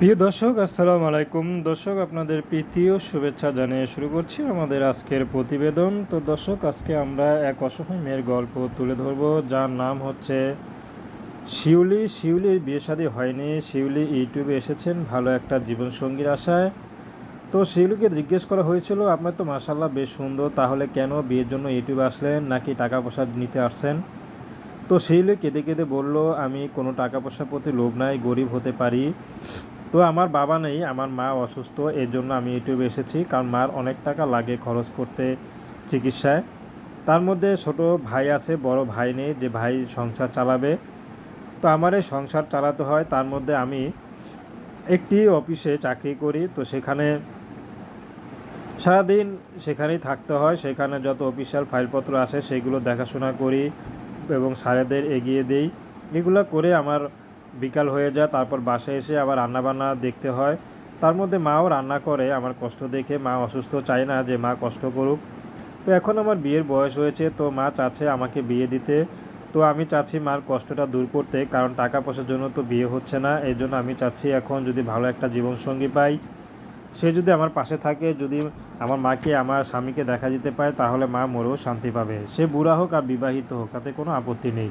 প্রিয় দর্শক, আসসালামু আলাইকুম। দর্শক, আপনাদের প্রীতি ও শুভেচ্ছা জানিয়ে শুরু করছি আমাদের আজকের প্রতিবেদন। তো দর্শক, আজকে আমরা এক অসহায় মেয়ের গল্প তুলে ধরব, যার নাম হচ্ছে শিউলি। শিউলির বিয়ে শাদী হয়নি। শিউলি ইউটিউবে এসেছেন ভালো একটা জীবনসঙ্গীর আশায়। তো শিউলিকে জিজ্ঞেস করা হয়েছিল, আপনার তো মাসাল্লাহ বেশ সুন্দর, তাহলে কেন বিয়ের জন্য ইউটিউবে আসলেন, নাকি টাকা পয়সা নিতে আসছেন? তো শিউলি কেঁদে কেঁদে বলল, আমি কোনো টাকা পয়সার প্রতি লোভ নাই, গরিব হতে পারি। তো আমার বাবা নেই, আমার মা অসুস্থ, এর জন্য আমি ইউটিউবে এসেছি, কারণ মার অনেক টাকা লাগে খরচ করতে চিকিৎসায়। তার মধ্যে ছোট ভাই আছে, বড় ভাই নেই, যে ভাই সংসার চালাবে। তো আমার এই সংসার চালাতে হয়, তার মধ্যে আমি একটি অফিসে চাকরি করি, তো সেখানে সারাদিন সেখানেই থাকতে হয়, সেখানে যত অফিসিয়াল ফাইলপত্র আসে, সেগুলো দেখাশোনা করি এবং স্যারেদের এগিয়ে দেই। এগুলো করে আমার বিকাল হয়ে যায়, তারপর বাসায় এসে আবার রান্নাবান্না দেখতে হয়। তার মধ্যে মাও রান্না করে, আমার কষ্ট দেখে মা অসুস্থ চায় না যে মা কষ্ট করুক। তো এখন আমার বিয়ের বয়স হয়েছে, তো মা চাচ্ছে আমাকে বিয়ে দিতে। তো আমি চাচ্ছি মার কষ্টটা দূর করতে, কারণ টাকা পয়সার জন্য তো বিয়ে হচ্ছে না। এই জন্য আমি চাচ্ছি এখন যদি ভালো একটা জীবনসঙ্গী পাই, সে যদি আমার পাশে থাকে, যদি আমার মাকে, আমার স্বামীকে দেখা যেতে পায়, তাহলে মা মরেও শান্তি পাবে। সে বুড়া হোক আর বিবাহিত হোক, তাতে কোনো আপত্তি নেই।